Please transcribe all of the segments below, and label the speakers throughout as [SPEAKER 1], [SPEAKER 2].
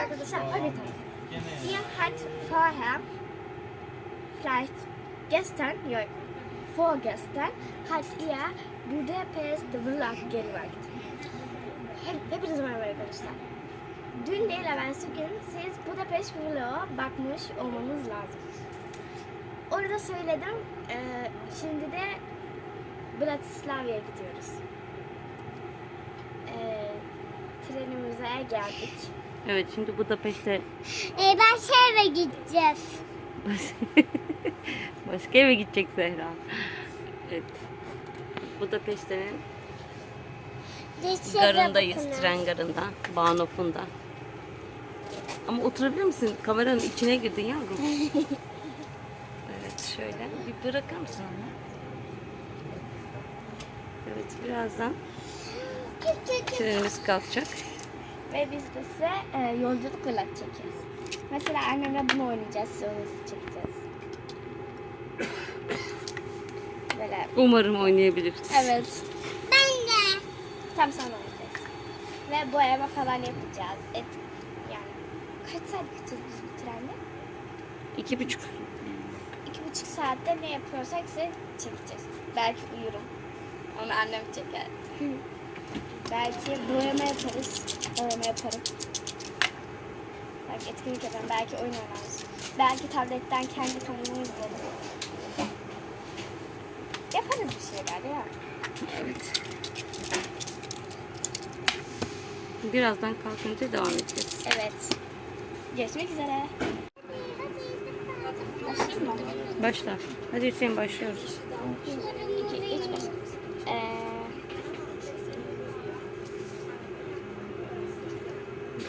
[SPEAKER 1] arkadaşlar tabii. Ihr habt vorher, vielleicht gestern, ja, vorgestern, hat ihr Budapest Vlog gemacht. Hep, hepinize merhaba arkadaşlar. Dün değil evvelsi gün siz Budapest Vlog'a bakmış olmanız lazım. Orada söyledim. Ee, şimdi de Bratislava'ya gidiyoruz. Ee, trenimize geldik.
[SPEAKER 2] Evet şimdi Budapeşte
[SPEAKER 1] Ee, ben şehre gideceğiz.
[SPEAKER 2] başka eve gidecek Zehra. Evet. Budapeşte'nin garındayız. Tren garında. Bahnhof'unda. Ama oturabilir misin? Kameranın içine girdin yavrum. evet şöyle. Bir bırakır mısın onu? Evet birazdan trenimiz kalkacak.
[SPEAKER 1] Ve biz de size e, yolculuk vlog çekiyoruz. Mesela annemle bunu oynayacağız, sonrası çekeceğiz. Böyle.
[SPEAKER 2] Umarım oynayabiliriz.
[SPEAKER 1] Evet. Ben de. Tam sonra oynayacağız. Ve boyama falan yapacağız. Et, yani kaç saat gideceğiz biz bu trenle?
[SPEAKER 2] İki buçuk.
[SPEAKER 1] İki buçuk saatte ne yapıyorsak size çekeceğiz. Belki uyurum. Onu annem çeker. belki boyama yaparız. Boyama yaparım. Belki etkinlik yaparım. Belki oyun oynarız. Belki tabletten kendi kanalımı izlerim. Yaparız bir şeyler ya.
[SPEAKER 2] Evet. Birazdan kalkınca devam edeceğiz.
[SPEAKER 1] Evet. Görüşmek üzere. Başlayayım mı?
[SPEAKER 2] Başla. Hadi Hüseyin başlıyoruz.
[SPEAKER 1] 2, 3, 5. Ee,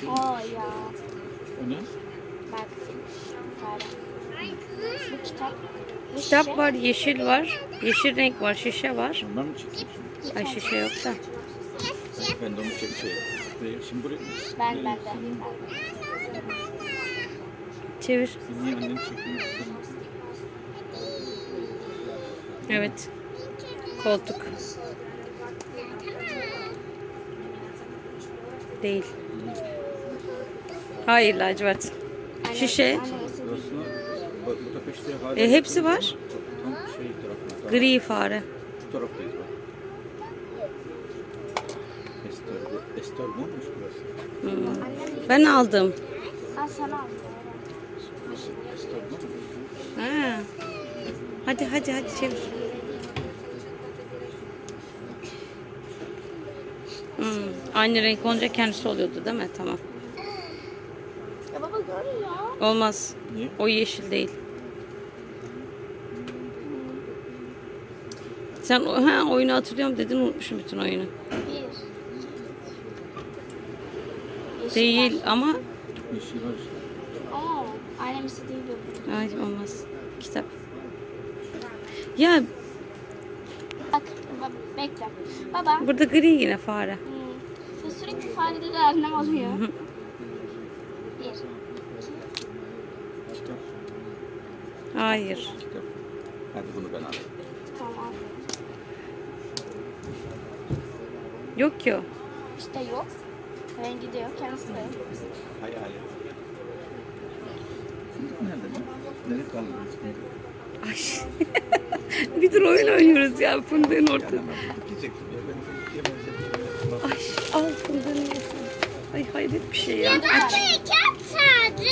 [SPEAKER 1] Oo ya.
[SPEAKER 3] O ne?
[SPEAKER 1] Bak. Bu kitap. Bu
[SPEAKER 2] Kitap
[SPEAKER 1] şişe.
[SPEAKER 2] var, yeşil var. Yeşil renk var, şişe var.
[SPEAKER 3] Ondan mı şimdi?
[SPEAKER 2] Ay şişe yok da.
[SPEAKER 3] Ben de onu çek şey. Buraya, şimdi buraya.
[SPEAKER 1] Ben ben de.
[SPEAKER 2] Çevir.
[SPEAKER 3] Sen niye anneni çekmiyorsun?
[SPEAKER 2] Evet. Koltuk. Değil. Hayır lacivert. Şişe.
[SPEAKER 1] annem ısırdı.
[SPEAKER 3] Burasına bak Budapeşte hala...
[SPEAKER 2] E, hepsi var.
[SPEAKER 3] Tam şey tarafına. Tam
[SPEAKER 2] Gri fare.
[SPEAKER 3] Bu taraftayız bak. Ester, Ester olmuş burası.
[SPEAKER 2] Hmm. Ben aldım.
[SPEAKER 1] Sana.
[SPEAKER 2] Ha. Hadi hadi hadi çevir. Hmm. Aynı renk olunca kendisi oluyordu değil mi? Tamam.
[SPEAKER 1] Ya baba görüyor.
[SPEAKER 2] Olmaz.
[SPEAKER 3] Niye?
[SPEAKER 2] O yeşil değil. Sen ha, oyunu hatırlıyorum dedin unutmuşum bütün oyunu.
[SPEAKER 1] Bir. Yeşil
[SPEAKER 2] Değil
[SPEAKER 1] var.
[SPEAKER 2] ama
[SPEAKER 3] Yeşil var işte.
[SPEAKER 1] Aa, annem istediği gibi.
[SPEAKER 2] ay olmaz. Kitap. Ya
[SPEAKER 1] Bak, bekle. Baba,
[SPEAKER 2] burada gri yine fare.
[SPEAKER 1] hmm, ya sürekli fareleri annem alıyor.
[SPEAKER 2] Hayır.
[SPEAKER 3] Hadi bunu ben alayım.
[SPEAKER 1] Tamam.
[SPEAKER 2] Yok ki o.
[SPEAKER 1] İşte yok. Rengi de yok, kendisi de yok.
[SPEAKER 3] Hayalet. Fındık nerede lan? Nereye kaldı biz fındık?
[SPEAKER 2] Ay. bir dur oyun oynuyoruz ya fındığın.
[SPEAKER 3] Bak,
[SPEAKER 2] Ay al fındığını hayret bir şey ya. Aç.
[SPEAKER 1] çok sade.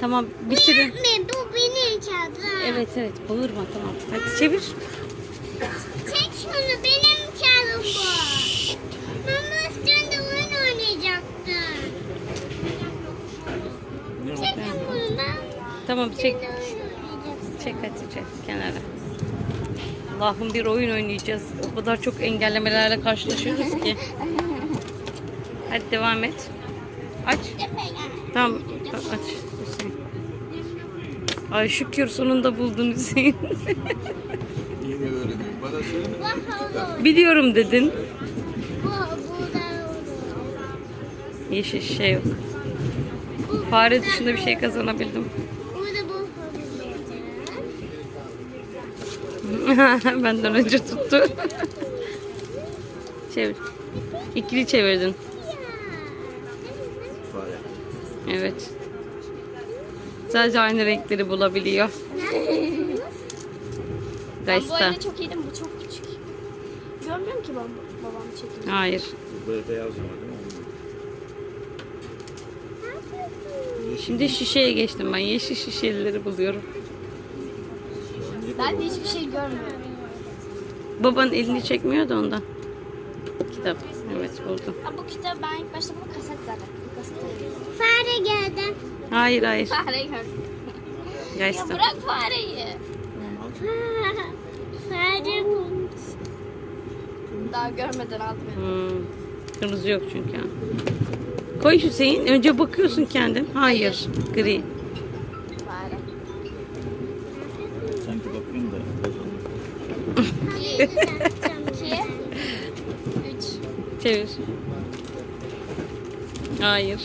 [SPEAKER 2] Tamam bitirin.
[SPEAKER 1] bu benim kağıdım.
[SPEAKER 2] Evet evet bağırma tamam. Hadi çevir.
[SPEAKER 1] Çek şunu, benim kağıdım bu. Mama üstünde oyun oynayacaktım. Bunu ben.
[SPEAKER 2] Tamam çek.
[SPEAKER 1] de oyun oynayacaksın.
[SPEAKER 2] Çek hadi çek kenara. Allah'ım bir oyun oynayacağız. O kadar çok engellemelerle karşılaşıyoruz ki. Hadi devam et. Aç. Tamam aç. Ay şükür sonunda buldun Hüseyin.
[SPEAKER 3] Yine. Bana söyle.
[SPEAKER 2] Biliyorum dedin. Yeşil şey yok. Fare dışında bir şey kazanabildim. Benden önce tuttu. Çevir. İkili çevirdin.
[SPEAKER 3] Fare.
[SPEAKER 2] Evet. Sadece aynı renkleri bulabiliyor.
[SPEAKER 1] Ben bu
[SPEAKER 2] Gaysta.
[SPEAKER 1] çok iyiydim. Bu çok küçük. Görmüyorum ki babam, babam çekiyor.
[SPEAKER 2] Hayır.
[SPEAKER 3] Böyle beyaz var değil mi?
[SPEAKER 2] Şimdi şişeye geçtim ben. Yeşil şişeleri buluyorum.
[SPEAKER 1] Ben de hiçbir şey görmüyorum.
[SPEAKER 2] Babanın elini çekmiyor da ondan. Kitap. Evet buldum.
[SPEAKER 1] Ha, bu kitap ben ilk başta bunu kaset zannettim.
[SPEAKER 2] Hayır hayır.
[SPEAKER 1] Fare gördüm. Ya
[SPEAKER 2] Gaysta.
[SPEAKER 1] bırak fareyi.
[SPEAKER 4] Fare bulmuş.
[SPEAKER 1] Daha görmeden aldım. beni.
[SPEAKER 2] Hmm. Kırmızı yok çünkü. Koy Hüseyin. Önce bakıyorsun kendin. Hayır. Gri.
[SPEAKER 1] Fare.
[SPEAKER 3] Sanki bakayım da oluyor.
[SPEAKER 1] İki, üç.
[SPEAKER 2] Çevir. Hayır.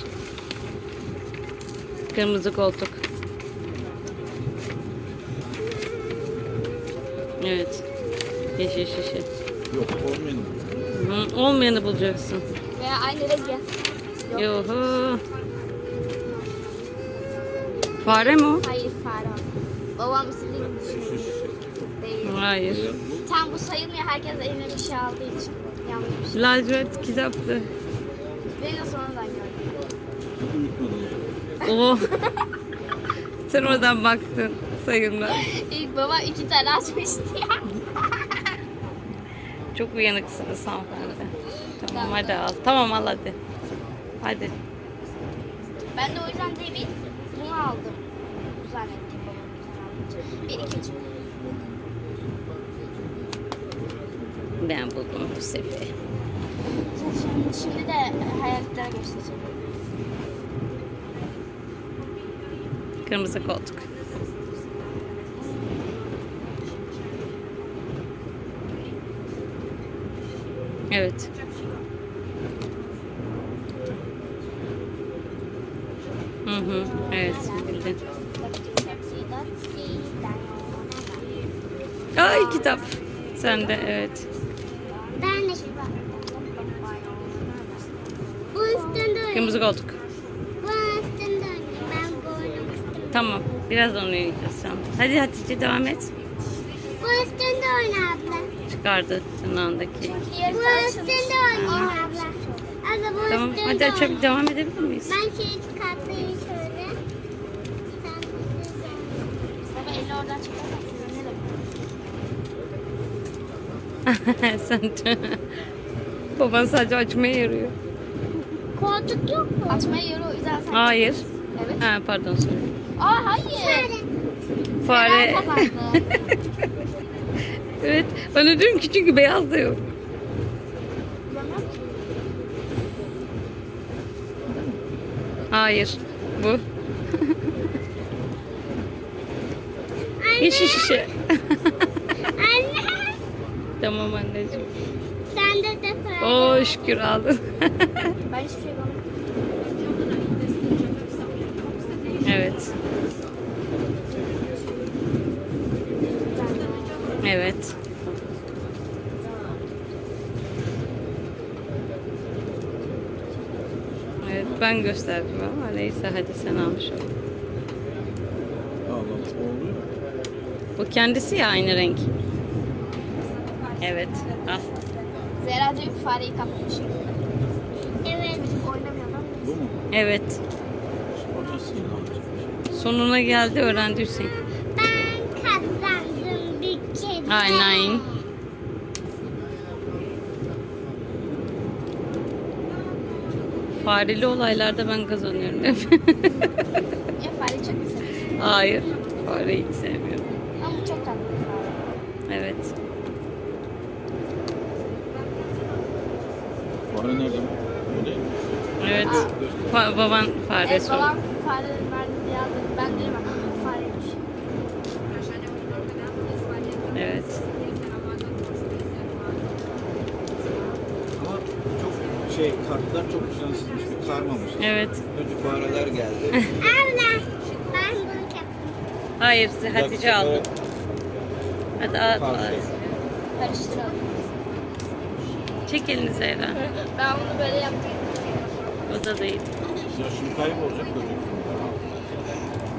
[SPEAKER 2] Kırmızı koltuk. Evet. Yeşil şişe.
[SPEAKER 3] Yok olmayan mı?
[SPEAKER 2] Hı, olmayanı bulacaksın.
[SPEAKER 1] Veya aynı renk.
[SPEAKER 2] Yuhu. Fare mi o?
[SPEAKER 1] Hayır fare o. Babam düşünüyor. Değil.
[SPEAKER 2] Hayır.
[SPEAKER 1] Tam bu sayılmıyor. Herkes eline bir şey aldığı için. Yanlış bir şey.
[SPEAKER 2] Lacivert kitaptı.
[SPEAKER 1] Sonradan gördüm.
[SPEAKER 2] Oo. Sen oradan baktın sayımla.
[SPEAKER 1] İlk baba iki tane açmıştı ya.
[SPEAKER 2] Çok uyanıksınız hanımefendi. Tamam hadi al. Tamam al hadi. Hadi.
[SPEAKER 1] Ben de o yüzden demin bunu aldım. Zannettim babam. Bir ikinci.
[SPEAKER 2] Ben buldum bu sefer.
[SPEAKER 1] Şimdi, şimdi de hayaletlere geçeceğim.
[SPEAKER 2] Kırmızı koltuk. Evet. Hı hı. Evet bildin. Ay kitap. Sen de evet.
[SPEAKER 4] Ben de bu üstünde oynayayım.
[SPEAKER 2] Kırmızı koltuk.
[SPEAKER 4] Bu üstünde oynayayım. Ben bu
[SPEAKER 2] Tamam. Birazdan oynayacağız sen. Hadi Hatice devam et.
[SPEAKER 4] Bu üstünde oyna abla.
[SPEAKER 2] Çıkardı tırnağındaki.
[SPEAKER 4] Bu üstünde oynayayım abla. Abla bu
[SPEAKER 2] Tamam.
[SPEAKER 4] üstünde
[SPEAKER 2] Hadi açıp devam edebilir miyiz?
[SPEAKER 4] Ben şeyi çıkartayım şöyle. Sen de
[SPEAKER 1] Baba elini oradan çıkartamazsın.
[SPEAKER 2] Sen Baban sadece açmaya yarıyor.
[SPEAKER 4] Koltuk yok mu?
[SPEAKER 1] Açmaya yarıyor o yüzden sen...
[SPEAKER 2] Hayır.
[SPEAKER 1] Evet.
[SPEAKER 2] Ha pardon sorry.
[SPEAKER 1] Aa hayır.
[SPEAKER 2] Fare.
[SPEAKER 1] Ben kazandım.
[SPEAKER 2] evet. Bana diyorum ki çünkü beyaz da yok. Hayır. Bu. Yeşil şişe.
[SPEAKER 4] Anne.
[SPEAKER 2] tamam anneciğim.
[SPEAKER 4] Sen de de fare.
[SPEAKER 2] Oo şükür aldın.
[SPEAKER 1] Ben hiçbir şey.
[SPEAKER 2] Evet. Evet ben gösterdim ama neyse hadi sen almış ol. Bu kendisi ya aynı renk. Evet. Al.
[SPEAKER 1] Zehra diyor ki fareyi kapmış.
[SPEAKER 4] Evet.
[SPEAKER 3] Bu mu?
[SPEAKER 2] Evet. Sonuna geldi öğrendi Hüseyin.
[SPEAKER 4] Ben kazandım bir kere.
[SPEAKER 2] Aynen. Fareli olaylarda ben kazanıyorum hep.
[SPEAKER 1] Ya fareyi çok mu seviyorsun?
[SPEAKER 2] Hayır. Fareyi hiç sevmiyorum.
[SPEAKER 1] Ama çok tatlı fare.
[SPEAKER 2] Evet.
[SPEAKER 3] Fare nerede?
[SPEAKER 2] Evet. Fa- baban fare
[SPEAKER 1] Evet
[SPEAKER 2] sordu.
[SPEAKER 1] babam fare verdi diye aldı. Ben ama fareymiş.
[SPEAKER 2] Evet.
[SPEAKER 3] Ama çok şey kartlar çok güzel çizmiş. Bir karmamış.
[SPEAKER 2] Evet.
[SPEAKER 3] Önce fareler geldi.
[SPEAKER 4] Abla. Ben bunu yaptım.
[SPEAKER 2] Hayır Hatice aldı. Hadi.
[SPEAKER 3] Karşı.
[SPEAKER 1] Karıştıralım.
[SPEAKER 2] Çek elini Zehra.
[SPEAKER 1] Ben bunu böyle yaptım.
[SPEAKER 2] O da değil.
[SPEAKER 3] Ya şimdi kaybolacak böcek.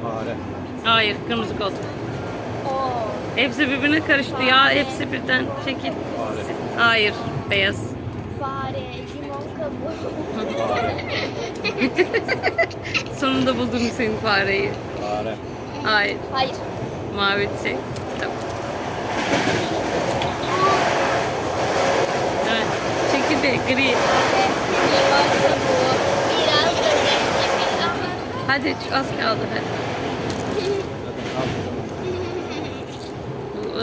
[SPEAKER 3] Fare.
[SPEAKER 2] Hayır kırmızı koltuk.
[SPEAKER 1] Oo.
[SPEAKER 2] Hepsi birbirine karıştı ya. Hepsi birden şekil. Hayır beyaz.
[SPEAKER 1] Fare.
[SPEAKER 2] Sonunda buldum senin fareyi.
[SPEAKER 3] Fare.
[SPEAKER 2] Hayır
[SPEAKER 1] Hayır.
[SPEAKER 2] mavi şey. Tamam. Evet. Çekirdeği gri. Hadi az kaldı hadi.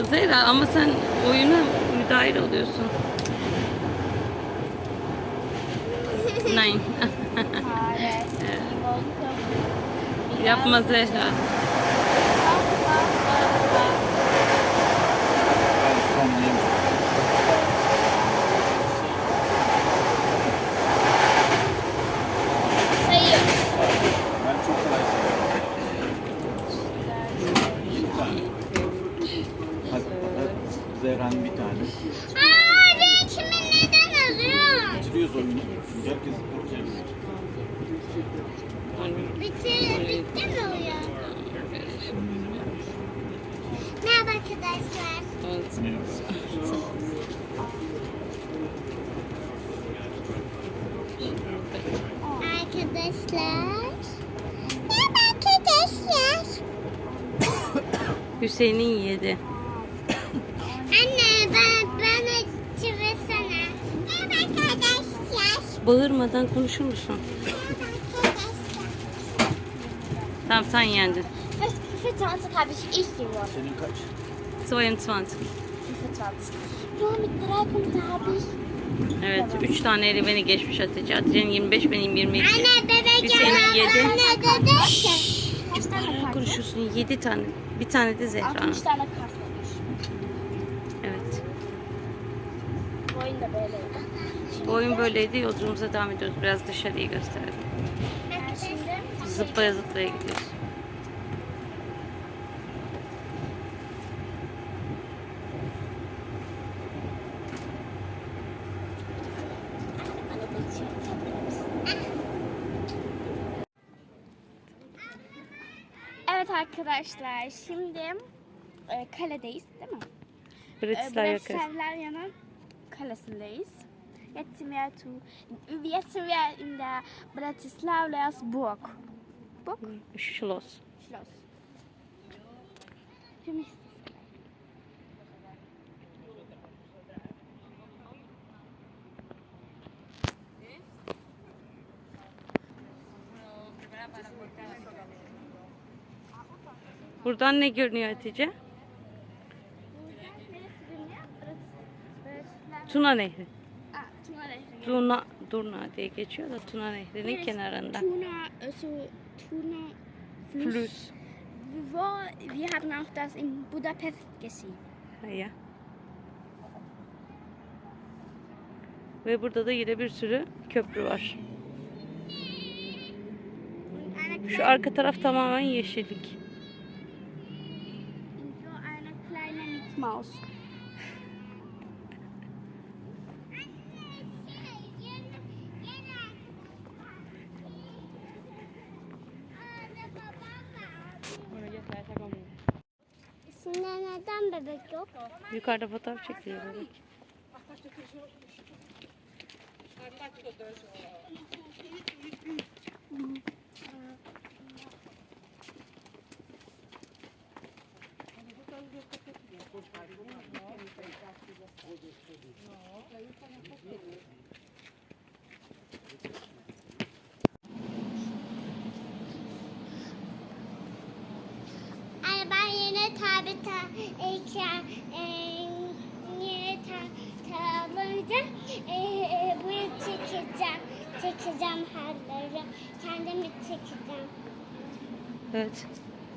[SPEAKER 2] Zehra ama sen oyuna müdahil oluyorsun. unutmayın.
[SPEAKER 1] Fare,
[SPEAKER 4] evet. Yapmaz
[SPEAKER 2] Hüseyin'in yedi.
[SPEAKER 4] Anne ben bana çevirsene. Merhaba arkadaşlar.
[SPEAKER 2] Bağırmadan konuşur musun? Tamam sen yendin.
[SPEAKER 1] Für 20 habe ich ich gewonnen.
[SPEAKER 3] Senin kaç?
[SPEAKER 2] 22.
[SPEAKER 1] Für 20. Nur mit drei Punkten habe ich.
[SPEAKER 2] Evet 3 taneyle beni geçmiş Hatice. Hatice'nin 25 benim 22.
[SPEAKER 4] Anne bebek
[SPEAKER 2] Hüseyin'in
[SPEAKER 4] yana
[SPEAKER 2] yedi.
[SPEAKER 4] anne dedi.
[SPEAKER 1] Tane
[SPEAKER 2] Ne
[SPEAKER 1] kart?
[SPEAKER 2] konuşuyorsun? 7 tane. Bir tane de Zehra'nın.
[SPEAKER 1] 60 tane kart olmuş.
[SPEAKER 2] Evet.
[SPEAKER 1] Bu oyun da böyleydi.
[SPEAKER 2] Bu oyun böyleydi. Yolculuğumuza devam ediyoruz. Biraz dışarıyı gösterelim.
[SPEAKER 1] Şimdi
[SPEAKER 2] Zıplaya zıplaya gidiyoruz.
[SPEAKER 1] Evet arkadaşlar şimdi e, kaledeyiz değil mi? E,
[SPEAKER 2] Bratislava yakın.
[SPEAKER 1] Bratislava'nın kalesindeyiz. Jetzt sind wir, zu, jetzt sind wir in der Bratislavas Burg. Burg?
[SPEAKER 2] Schloss.
[SPEAKER 1] Schloss. Für mich
[SPEAKER 2] Buradan ne görünüyor Hatice? Tuna Nehri.
[SPEAKER 1] Tuna Nehri.
[SPEAKER 2] Tuna, Durna diye geçiyor da Tuna Nehri'nin
[SPEAKER 1] Evet,
[SPEAKER 2] kenarında.
[SPEAKER 1] Tuna, also Tuna
[SPEAKER 2] Flüss.
[SPEAKER 1] Wo, wir haben auch das in Budapest gesehen.
[SPEAKER 2] Ya. Ve burada da yine bir sürü köprü var. Şu arka taraf tamamen yeşillik.
[SPEAKER 1] Mickmaus.
[SPEAKER 4] Şimdi neden bebek yok?
[SPEAKER 2] Yukarıda fotoğraf çekiliyor bebek.
[SPEAKER 4] Ay ben tabi ta iken e, yine e, e, çekeceğim. Çekeceğim herleri. Kendimi çekeceğim.
[SPEAKER 2] Evet.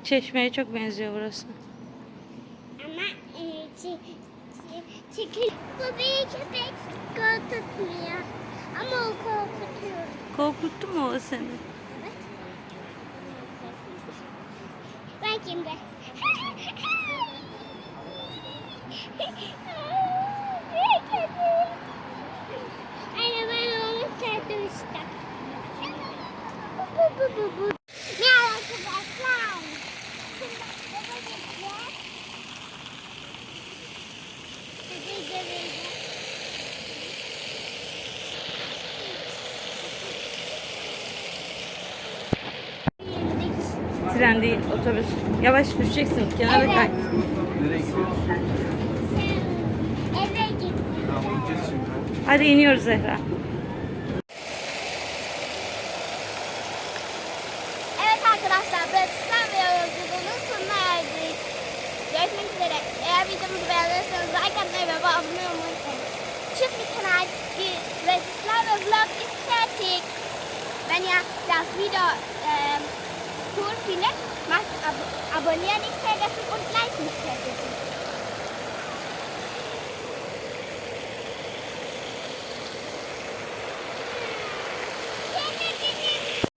[SPEAKER 2] Çeşmeye çok benziyor burası.
[SPEAKER 4] Ama e, çe, çe, çekil. Bu bir köpek korkutmuyor. Ama o korkutuyor.
[SPEAKER 2] Korkuttu mu o seni?
[SPEAKER 4] Bakayım be. Anne ben onu sevdim işte. bu bu bu. Ne arkadaşlar? Şimdi eve gideceğiz. Dedi geleceğiz.
[SPEAKER 2] Tren değil, otobüs. Yavaş düşeceksin. Kenara kay.
[SPEAKER 3] Nereye gidiyoruz?
[SPEAKER 4] Eve gideceğiz.
[SPEAKER 3] Tamam ineceğiz şimdi.
[SPEAKER 2] Hadi iniyoruz Zehra.
[SPEAKER 1] Evet arkadaşlar Bratislava yolculuğunun sonuna erdik. Görüşmek üzere. Eğer videomuzu beğenirseniz like atmayı ve abone olmayı unutmayın. Mit Kanal. Die Bratislava Vlog ist fertig. Wenn ihr das Video cool findet, macht ab abonnieren nicht vergessen und like nicht vergessen.